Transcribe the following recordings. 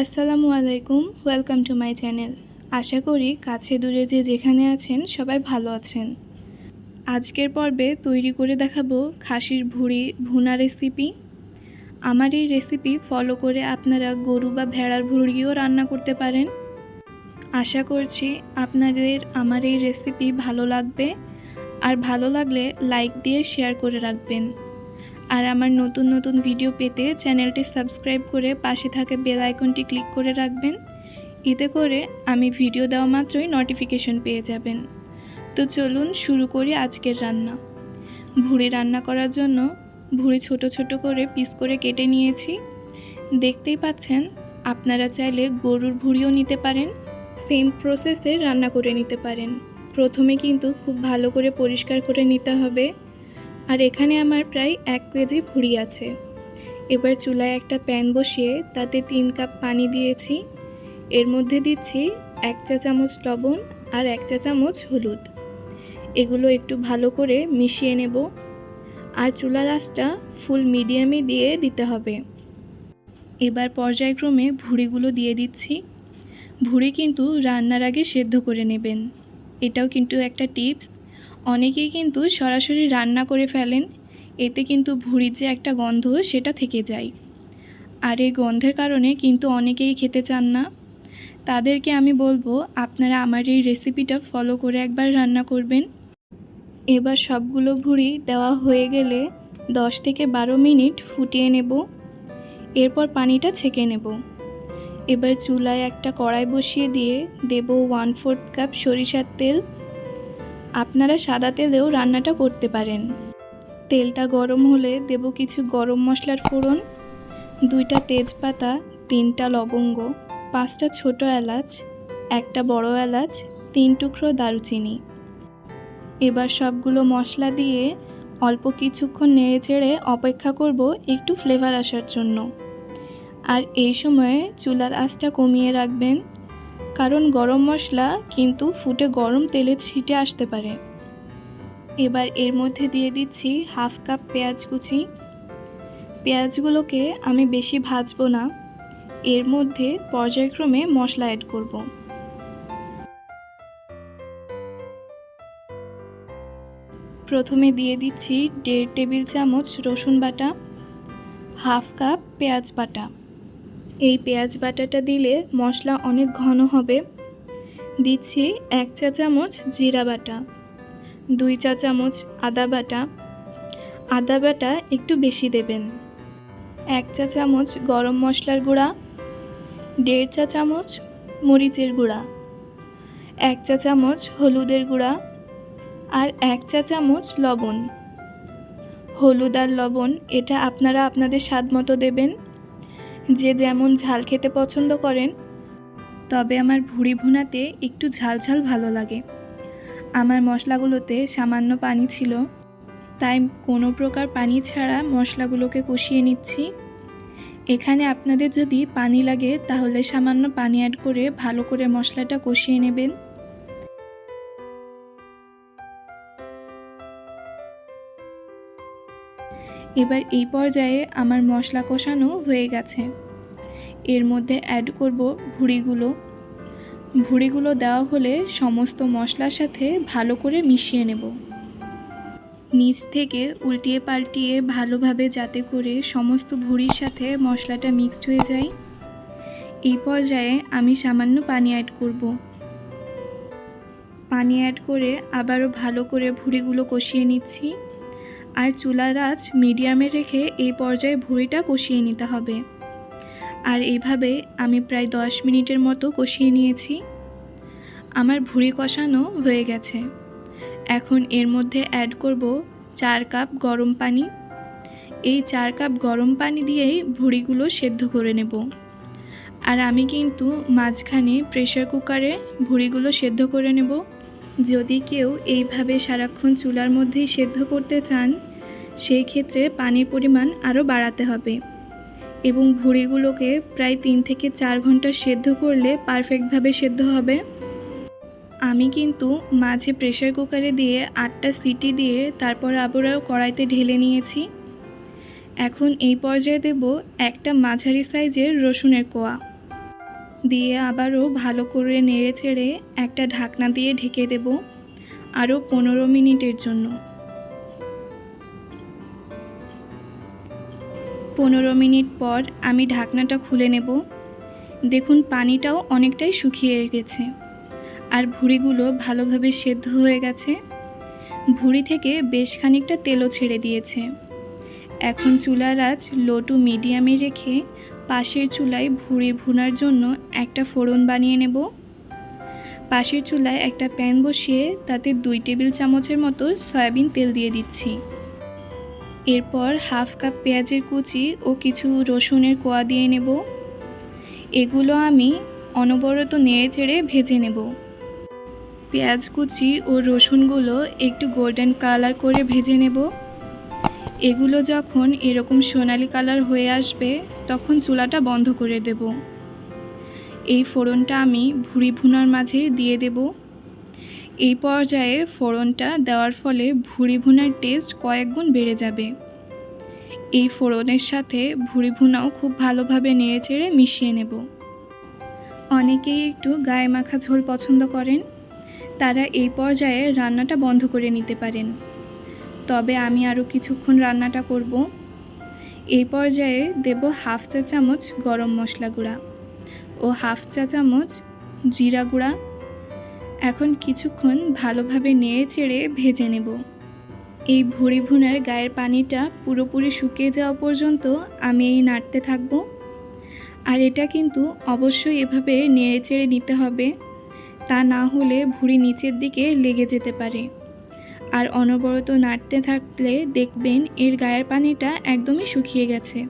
আসসালামু আলাইকুম welcome to my channel আশা করি কাছে দূরে যে যেখানে আছেন সবাই ভালো আছেন। আজকের পর্বে তৈরি করে দেখাবো খাসির ভুড়ি ভুনা রেসিপি আমার এই রেসিপি ফলো করে আপনারা গরু বা ভেড়ার ভুড়িও রান্না করতে পারেন। আশা করছি আপনাদের আমার এই রেসিপি ভালো লাগবে। আর ভালো লাগলে লাইক দিয়ে শেয়ার করে রাখবেন। আর আমার নতুন নতুন ভিডিও পেতে চ্যানেলটি সাবস্ক্রাইব করে পাশে থাকা বেল আইকনটি ক্লিক করে রাখবেন। এতে করে আমি ভিডিও দেওয়া মাত্রই নোটিফিকেশন পেয়ে যাবেন। তো চলুন শুরু করি আজকের রান্না। ভুড়ি রান্না করার জন্য ভুড়ি ছোট ছোট করে পিস করে কেটে নিয়েছি। দেখতেই পাচ্ছেন, আপনারা চাইলে গরুর ভুড়িও নিতে পারেন। সেম প্রসেসে রান্না করে নিতে পারেন। প্রথমে কিন্তু খুব ভালো করে পরিষ্কার করে নিতে হবে। আর এখানে আমার প্রায় এক কেজি ভুড়ি আছে। এবার চুলায় একটা প্যান বসিয়ে তাতে তিন কাপ পানি দিয়েছি। এর মধ্যে দিচ্ছি এক চা চামচ লবণ আর এক চা চামচ হলুদ। এগুলো একটু ভালো করে মিশিয়ে নেব। আর চুলা আঁচটা ফুল মিডিয়ামে দিয়ে দিতে হবে। এবার পর্যায়ক্রমে ভুড়িগুলো দিয়ে দিচ্ছি। ভুড়ি কিন্তু রান্নার আগে সেদ্ধ করে নেবেন। এটাও কিন্তু একটা টিপস অনেকেই কিন্তু সরাসরি রান্না করে ফেলেন, এতে কিন্তু ভুঁড়ির যে একটা গন্ধ সেটা থেকে যায়। আর এই গন্ধের কারণে কিন্তু অনেকেই খেতে চান না। তাদেরকে আমি বলব, আপনারা আমার এই রেসিপিটা ফলো করে একবার রান্না করবেন। এবার সবগুলো ভুঁড়ি দেওয়া হয়ে গেলে দশ থেকে বারো মিনিট ফুটিয়ে নেব। এরপর পানিটা ছেঁকে নেব। এবার চুলায় একটা কড়াই বসিয়ে দিয়ে দেব ওয়ান ফোর্থ কাপ সরিষার তেল। আপনারা সাদা তেলেও রান্নাটা করতে পারেন। তেলটা গরম হলে দেব কিছু গরম মশলার ফোড়ন, দুইটা তেজপাতা, তিনটা লবঙ্গ, পাঁচটা ছোট এলাচ, একটা বড় এলাচ, তিন টুকরো দারুচিনি। এবার সবগুলো মশলা দিয়ে অল্প কিছুক্ষণ নেড়ে চেড়ে অপেক্ষা করব একটু ফ্লেভার আসার জন্য। আর এই সময়ে চুলার আঁচটা কমিয়ে রাখবেন। কারণ গরম মশলা কিন্তু ফুটে গরম তেলে ছিটে আসতে পারে। এবার এর মধ্যে দিয়ে দিচ্ছি হাফ কাপ পেঁয়াজ কুচি। পেঁয়াজগুলোকে আমি বেশি ভাজবো না। এর মধ্যে পর্যায়ক্রমে মশলা অ্যাড করব। প্রথমে দিয়ে দিচ্ছি দেড় টেবিল চামচ রসুন বাটা, হাফ কাপ পেঁয়াজ বাটা। এই পেঁয়াজ বাটাটা দিলে মশলা অনেক ঘন হবে। দিচ্ছি এক চা চামচ জিরা বাটা, দুই চা চামচ আদা বাটা। আদা বাটা একটু বেশি দেবেন। এক চা চামচ গরম মশলার গুঁড়া, দেড় চা চামচ মরিচের গুঁড়া, এক চা চামচ হলুদের গুঁড়া আর এক চা চামচ লবণ। হলুদ আর লবণ, এটা আপনারা আপনাদের স্বাদ মতো দেবেন। যে যেমন ঝাল খেতে পছন্দ করেন, তবে আমার ভুড়ি ভুনাতে একটু ঝাল ঝাল ভালো লাগে। আমার মশলাগুলোতে সামান্য পানি ছিল, তাই কোনো প্রকার পানি ছাড়া মশলাগুলোকে কষিয়ে নিচ্ছি। এখানে আপনাদের যদি পানি লাগে, তাহলে সামান্য পানি অ্যাড করে ভালো করে মশলাটা কষিয়ে নেবেন। এবার এই পর্যায়ে আমার মশলা কষানো হয়ে গেছে। এর মধ্যে অ্যাড করব ভুড়িগুলো। ভুড়িগুলো দেওয়া হলে সমস্ত মশলার সাথে ভালো করে মিশিয়ে নেব। নিচ থেকে উল্টিয়ে পাল্টিয়ে ভালোভাবে যাতে করে সমস্ত ভুড়ির সাথে মশলাটা মিক্সড হয়ে যায়। এই পর্যায়ে আমি সামান্য পানি অ্যাড করব। পানি অ্যাড করে আবারও ভালো করে ভুড়িগুলো কষিয়ে নিচ্ছি। আর চুলার আঁচ মিডিয়ামে রেখে এই পর্যায়ে ভুঁড়িটা কষিয়ে নিতে হবে। আর এইভাবে আমি প্রায় দশ মিনিটের মতো কষিয়ে নিয়েছি। আমার ভুঁড়ি কষানো হয়ে গেছে। এখন এর মধ্যে অ্যাড করব চার কাপ গরম পানি। এই চার কাপ গরম পানি দিয়েই ভুঁড়িগুলো সেদ্ধ করে নেব। আর আমি কিন্তু মাঝখানে প্রেশার কুকারে ভুঁড়িগুলো সেদ্ধ করে নেব। যদি কেউ এইভাবে সারাক্ষণ চুলার মধ্যেই সেদ্ধ করতে চান, সেই ক্ষেত্রে পানির পরিমাণ আরও বাড়াতে হবে এবং ভুঁড়িগুলোকে প্রায় তিন থেকে চার ঘণ্টা সেদ্ধ করলে পারফেক্টভাবে সেদ্ধ হবে। আমি কিন্তু মাঝে প্রেশার কুকারে দিয়ে আটটা সিটি দিয়ে তারপর আবারও কড়াইতে ঢেলে নিয়েছি। এখন এই পর্যায়ে দেব একটা মাঝারি সাইজের রসুনের কোয়া। দিয়ে আবারও ভালো করে নেড়ে চেড়ে একটা ঢাকনা দিয়ে ঢেকে দেব আরও পনেরো মিনিটের জন্য। পনেরো মিনিট পর আমি ঢাকনাটা খুলে নেব। দেখুন পানিটাও অনেকটাই শুকিয়ে গেছে আর ভুঁড়িগুলো ভালোভাবে সেদ্ধ হয়ে গেছে। ভুঁড়ি থেকে বেশ খানিকটা তেলও ছেড়ে দিয়েছে। এখন চুলার আঁচ লো টু মিডিয়ামে রেখে পাশের চুলায় ভুঁড়ি ভুনার জন্য একটা ফোড়ন বানিয়ে নেব। পাশের চুলায় একটা প্যান বসিয়ে তাতে দুই টেবিল চামচের মতো সয়াবিন তেল দিয়ে দিচ্ছি। এরপর হাফ কাপ পেঁয়াজের কুচি ও কিছু রসুনের কোয়া দিয়ে নেব। এগুলো আমি অনবরত নেড়ে চেড়ে ভেজে নেব। পেঁয়াজ কুচি ও রসুনগুলো একটু গোল্ডেন কালার করে ভেজে নেব। এগুলো যখন এরকম সোনালি কালার হয়ে আসবে, তখন চুলাটা বন্ধ করে দেব। এই ফোড়নটা আমি ভুড়ি ভুনার মাঝে দিয়ে দেব। এই পর্যায়ে ফোড়নটা দেওয়ার ফলে ভুড়ি ভুনার টেস্ট কয়েক গুণ বেড়ে যাবে। এই ফোড়নের সাথে ভুড়ি ভুনাও খুব ভালোভাবে নেড়েচেড়ে মিশিয়ে নেব। অনেকেই একটু গায়ে মাখা ঝোল পছন্দ করেন। তারা এই পর্যায়ে রান্নাটা বন্ধ করে নিতে পারেন। তবে আমি আরও কিছুক্ষণ রান্নাটা করব। এই পর্যায়ে দেব হাফ চা চামচ গরম মশলা গুঁড়া ও হাফ চা চামচ জিরা গুঁড়া। এখন কিছুক্ষণ ভালোভাবে নেড়ে চেড়ে ভেজে নেব। এই ভুড়ি ভুনার গায়ের পানিটা পুরোপুরি শুকিয়ে যাওয়া পর্যন্ত আমি এই নাড়তে থাকব। আর এটা কিন্তু অবশ্যই এভাবে নেড়ে চেড়ে নিতে হবে। তা না হলে ভুঁড়ি নিচের দিকে লেগে যেতে পারে। আর অনবরত নাড়তে থাকলে দেখবেন এর গায়ের পানিটা একদমই শুকিয়ে গেছে।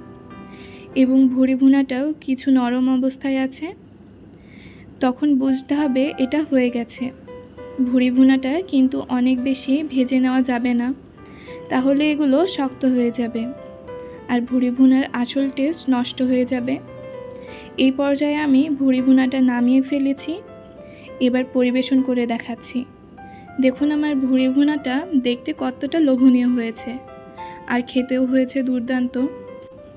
এবং ভুঁড়ি ভুনাটাও কিছু নরম অবস্থায় আছে। তখন বুঝতে হবে এটা হয়ে গেছে। ভুঁড়ি ভুনাটা কিন্তু অনেক বেশি ভেজে নেওয়া যাবে না। তাহলে এগুলো শক্ত হয়ে যাবে। আর ভুঁড়ি ভুনার আসল টেস্ট নষ্ট হয়ে যাবে। এই পর্যায়ে আমি ভুঁড়ি ভুনাটা নামিয়ে ফেলেছি। এবার পরিবেশন করে দেখাচ্ছি। দেখুন আমার ভুঁড়ি ভুনাটা দেখতে কতটা লোভনীয় হয়েছে। আর খেতেও হয়েছে দুর্দান্ত।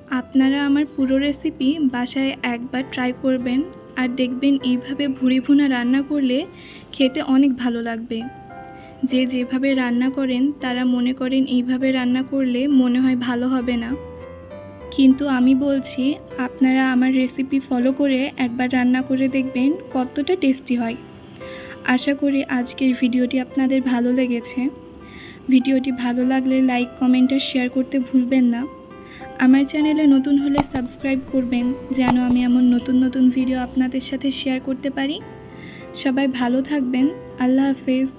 আপনারা আমার পুরো রেসিপি বাসায় একবার ট্রাই করবেন আর দেখবেন এইভাবে ভুঁড়ি ভুনা রান্না করলে খেতে অনেক ভালো লাগবে। যে যেভাবে রান্না করেন, তারা মনে করেন এইভাবে রান্না করলে মনে হয় ভালো হবে না। কিন্তু আমি বলছি, আপনারা আমার রেসিপি ফলো করে একবার রান্না করে দেখবেন কতটা টেস্টি হয়। আশা করি আজকের ভিডিওটি আপনাদের ভালো লেগেছে। ভিডিওটি ভালো লাগলে লাইক, কমেন্ট আর শেয়ার করতে ভুলবেন না। আমার চ্যানেলে নতুন হলে সাবস্ক্রাইব করবেন, যেন আমি এমন নতুন নতুন ভিডিও আপনাদের সাথে শেয়ার করতে পারি। সবাই ভালো থাকবেন। আল্লাহ হাফেজ।